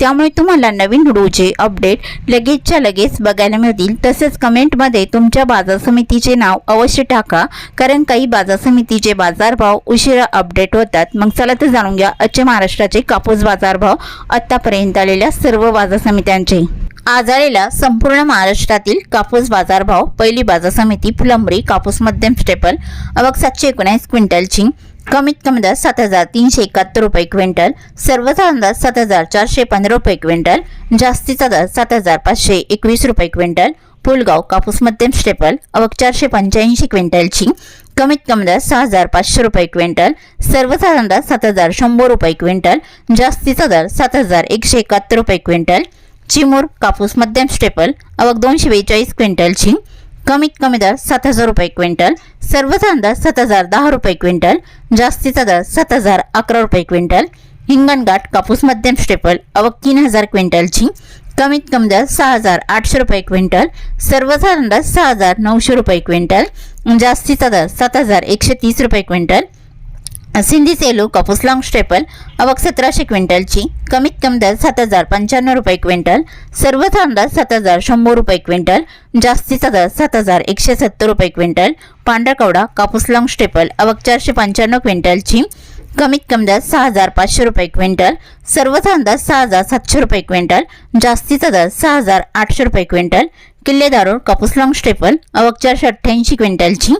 त्यामुळे तुम्हाला नवीन व्हिडिओचे अपडेट लगेचच्या लगेच बघायला मिळतील. तसेच कमेंटमध्ये तुमच्या बाजार समितीचे नाव अवश्य टाका कारण काही बाजार समितीचे बाजारभाव उशिरा अपडेट होतात. मग चला तर जाणून घ्या आजचे महाराष्ट्राचे कापूस बाजारभाव आत्तापर्यंत आलेल्या सर्व बाजार समित्यांचे. आज आलेला संपूर्ण महाराष्ट्रातील कापूस बाजारभाव पहिली बाजार समिती फुलंबरी कापूस मध्यम स्टेपल अवघ सातशे एकोणीस क्विंटलची कमीत कमी दर सात हजार तीनशे एकाहत्तर रुपये क्विंटल सर्वसाधारण दर सात हजार चारशे पंधरा रुपये क्विंटल जास्तीचा दर सात हजार पाचशे एकवीस रुपये क्विंटल पुलगाव कापूस मध्यम स्टेपल अवक चारशे पंच्याऐंशी क्विंटलची कमीत कमी दर सहा हजार पाचशे रुपये क्विंटल सर्वसाधारण दर सात हजार शंभर रुपये क्विंटल जास्तीचा दर सात हजार एकशे एकाहत्तर रुपये क्विंटल चिमूर कापूस मध्यम स्टेपल अवक दोनशे बेचाळीस क्विंटलची कमीत कमी दर सात हजार रुपये क्विंटल सर्वसाधारण दर सात हजार दहा रुपये क्विंटल जास्तीचा दर सात हजार अकरा रुपये क्विंटल हिंगणघाट कापूस मध्यम स्टेपल अवक तीन हजार क्विंटलची कमीत कमी दर सहा हजार आठशे रुपये क्विंटल सर्वसाधारण दर सहा हजार नऊशे रुपये क्विंटल जास्तीचा दर सात हजार एकशे तीस रुपये क्विंटल सिंधी सेलू कापूस लॉंग स्टेपल अवक सतराशे क्विंटलची कमीत कमी दर सात हजार पंच्याण्णव रुपये क्विंटल सर्वसाधारण अंदाज सात हजार शंभर रुपये क्विंटल जास्तीचा दर सात हजार एकशे सत्तर रुपये क्विंटल पांढरकवडा कापूस लॉंग स्टेपल अवक चारशे पंच्याण्णव क्विंटलची कमीत कमी दर सहा हजार पाचशे रुपये क्विंटल सर्वसाधारण अंदाज सहा हजार सातशे रुपये क्विंटल जास्तीचा दर सहा हजार आठशे रुपये क्विंटल किल्लेदारोड कापूस लॉंग स्टेपल अवक चारशे अठ्ठ्याऐंशी क्विंटलची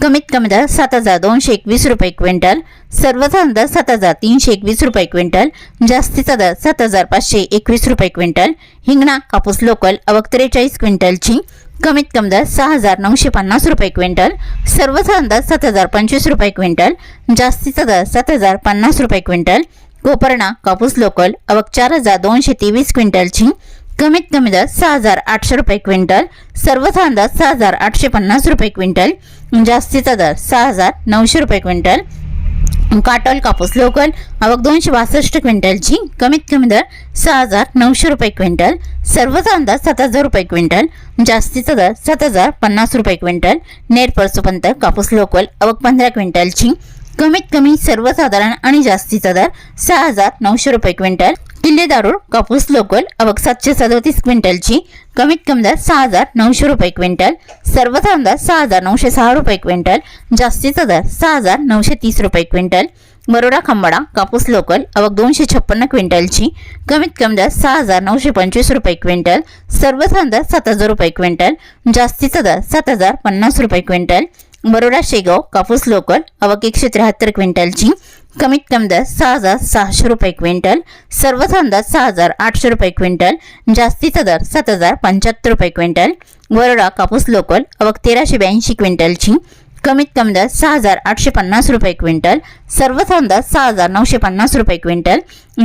कमीत कमी दर सात हजार दोनशे एकवीस रुपये क्विंटल सर्वसाधारण दर सात हजार तीनशे एकवीस रुपये क्विंटल जास्तीचा दर सात हजार पाचशे एकवीस रुपये क्विंटल हिंगणा कापूस लोकल अवक त्रेचाळीस क्विंटलची कमीत कमी दर सहा हजार नऊशे पन्नास रुपये क्विंटल सर्वसाधारण दर सात हजार पंचवीस रुपये क्विंटल जास्तीचा दर सात हजार पन्नास रुपये क्विंटल कोपर्णा कापूस लोकल अवक चार हजार दोनशे तेवीस क्विंटलची कमीत कमी दर सहा हजार आठशे रुपये क्विंटल सर्वसाधारण दर सहा हजार आठशे पन्नास रुपये क्विंटल जास्तीचा दर सहा हजार नऊशे रुपये क्विंटल. काटोल कापूस लोकल आवक दोनशे बासष्ट क्विंटलची कमीत कमी दर सहा हजार नऊशे रुपये क्विंटल सर्वसाधारण दर सात हजार रुपये क्विंटल जास्तीचा दर सात हजार पन्नास रुपये क्विंटल. नेट परसोपंत कापूस लोकल अवक पंधरा क्विंटलची कमीत कमी सर्वसाधारण आणि जास्तीचा दर सहा हजार नऊशे रुपये क्विंटल. किल्ले दारूळ कापूस लोकल अवक सातशे सदोतीस क्विंटलची कमीत कमी दर सहा हजार नऊशे रुपये क्विंटल सर्वसाधारण दर सहा हजार नऊशे सहा रुपये क्विंटल जास्तीचा दर सहा हजार नऊशे तीस रुपये क्विंटल बरोडा खंबाडा कापूस लोकल अवक दोनशे छप्पन्न क्विंटलची कमीत कमी दर सहा हजार नऊशे पंचवीस रुपये क्विंटल सर्वसाधारण दर सात हजार रुपये क्विंटल जास्तीचा दर सात हजार पन्नास रुपये क्विंटल बरोडा शेगाव कापूस लोकल अवक एकशे त्र्याहत्तर क्विंटलची कमीत कमी दर सहा हजार सहाशे रुपये क्विंटल सर्वसाधारण अंदाज सहा हजार आठशे रुपये क्विंटल जास्तीचा दर सात हजार पंच्याहत्तर रुपये क्विंटल वरोडा कापूस लोकल अवक तेराशे ब्याऐंशी क्विंटलची कमीत कमी दर सहा हजार आठशे पन्नास रुपये क्विंटल सर्वसाधारण अंदाज सहा हजार नऊशे पन्नास रुपये क्विंटल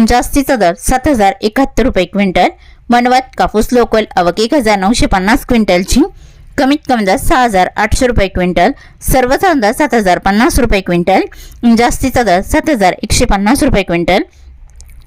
जास्तीचा दर सात हजार एकाहत्तर रुपये क्विंटल मनवत कापूस लोकल अवक एक हजार नऊशे पन्नास क्विंटलची कमीत कमी दर सहा हजार आठशे रुपये क्विंटल सर्वचा दर सात हजार पन्नास रुपये क्विंटल जास्तीचा दर सात हजार एकशे पन्नास रुपये क्विंटल.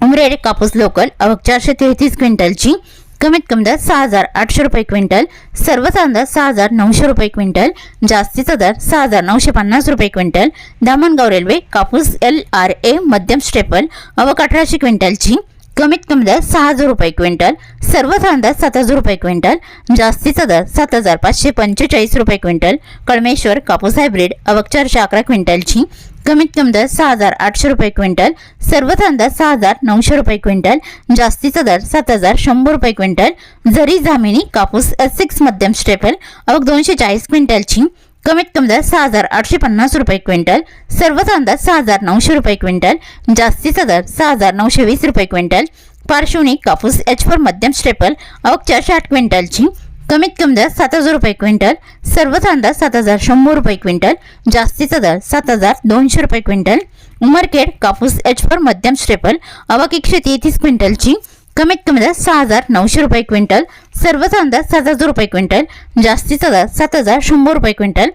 उमरेड कापूस लोकल अवक चारशे तेहतीस क्विंटलची कमीत कमी दर सहा हजार आठशे रुपये क्विंटल सर्वचा दर सहा हजार नऊशे रुपये क्विंटल जास्तीचा दर सहा हजार नऊशे पन्नास रुपये क्विंटल. दामणगाव रेल्वे कापूस एल आर ए मध्यम स्टेपल अवक अठराशे क्विंटलची कमीत कमी दर सहा हजार रुपये क्विंटल सर्वसाधारण दर सात हजार रुपये क्विंटल जास्तीचा दर सात हजार पाचशे पंचेचाळीस रुपये क्विंटल कळमेश्वर कापूस हायब्रिड अवक चारशे अकरा क्विंटलची कमीत कमी दर सहा हजार आठशे रुपये क्विंटल सर्वसाधारण दर सहा हजार नऊशे रुपये क्विंटल जास्तीचा दर सात हजार शंभर रुपये क्विंटल जरी जामिनी कापूस सिक्स मध्यम स्टेपल अवक दोनशे चाळीस क्विंटलची कमीत कमी दर सहा हजार आठशे पन्नास रुपये क्विंटल सर्वसाधारण दर सहा हजार नऊशे रुपये क्विंटल जास्तीचा दर सहा हजार नऊशे वीस रुपये क्विंटल पार्श्वनी कापूस एच फोर मध्यम स्टेपल अवक चारशे आठ क्विंटलची कमीत कमी दर सात हजार रुपये क्विंटल सर्वसाधारण दर सात हजार शंभर रुपये क्विंटल जास्तीचा दर सात हजार दोनशे रुपये क्विंटल उमरखेड कापूस एच फोर मध्यम स्टेपल अवक एकशे तेहतीस क्विंटलची कमीत कमी दर सहा हजार नऊशे रुपये क्विंटल सर्वचा अंदाज सात हजार रुपये क्विंटल जास्तीचा दर सात हजार शंभर रुपये क्विंटल.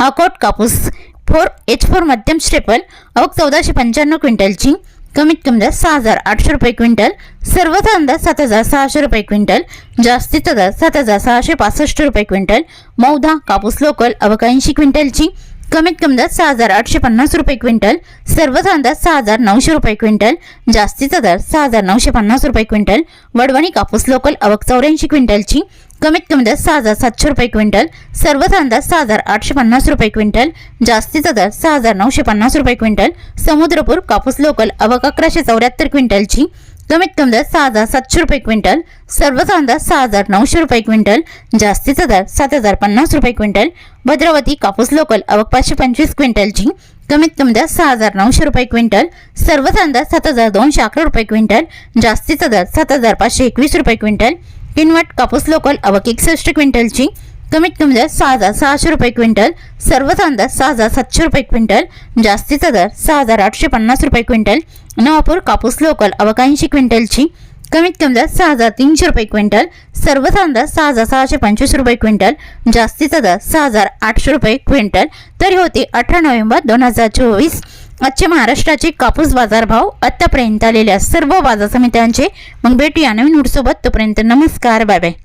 अकोट कापूस फोर एच फोर मध्यम स्टेपल अवक चौदाशे पंच्याण्णव क्विंटलची कमीत कमी दर सहा हजार आठशे रुपये क्विंटल सर्वचा अंदाज सात हजार सहाशे रुपये क्विंटल जास्तीचा दर सात हजार सहाशे पासष्ट रुपये क्विंटल. मौधा कापूस लोकल अवक ऐंशी क्विंटलची कमीत कमी दर सहा हजार आठशे पन्नास रुपये क्विंटल सर्वचा अंदाज सहा हजार नऊशे रुपये क्विंटल जास्तीचा दर सहा हजार नऊशे पन्नास रुपये क्विंटल वडवणी कापूस लोकल अवक चौऱ्याऐंशी क्विंटलची कमीत कमी दर सहा हजार सातशे रुपये क्विंटल सर्वचा अंदाज सहा हजार आठशे पन्नास रुपये क्विंटल जास्तीचा दर सहा हजार नऊशे पन्नास रुपये क्विंटल समुद्रपूर कापूस लोकल अवक अकराशे चौऱ्याहत्तर क्विंटलची कमीत कमी दर सहा हजार सातशे रुपये क्विंटल सर्वसाधारण दर सहा हजार नऊशे रुपये क्विंटल जास्तीचा दर सात हजार पन्नास रुपये क्विंटल भद्रावती कापूस लोकल अवक पाचशे पंचवीस क्विंटलची कमीत कमी दर सहा हजार नऊशे रुपये क्विंटल सर्वसाधारण दर सात हजार दोनशे अकरा रुपये क्विंटल जास्तीचा दर सात हजार पाचशे एकवीस रुपये क्विंटल किनवट कापूस लोकल अवक एकसष्ट क्विंटलची कमीत कमी दर सहा हजार सहाशे रुपये क्विंटल सर्वचा अंदाज सहा हजार सातशे रुपये क्विंटल जास्तीचा दर सहा हजार आठशे पन्नास रुपये क्विंटल नवापूर कापूस लोकल अवकांशी क्विंटलची कमीत कमी दर सहा हजार तीनशे रुपये क्विंटल सर्व अंदाज सहा हजार सहाशे पंचवीस रुपये क्विंटल जास्तीचा दर सहा हजार आठशे रुपये क्विंटल. तरी होती अठरा नोव्हेंबर दोन हजार चोवीस. आजचे महाराष्ट्राचे कापूस बाजारभाव आत्तापर्यंत आलेल्या सर्व बाजार समित्यांचे मग भेटूया नवीन उडसोबत तोपर्यंत नमस्कार बाय बाय.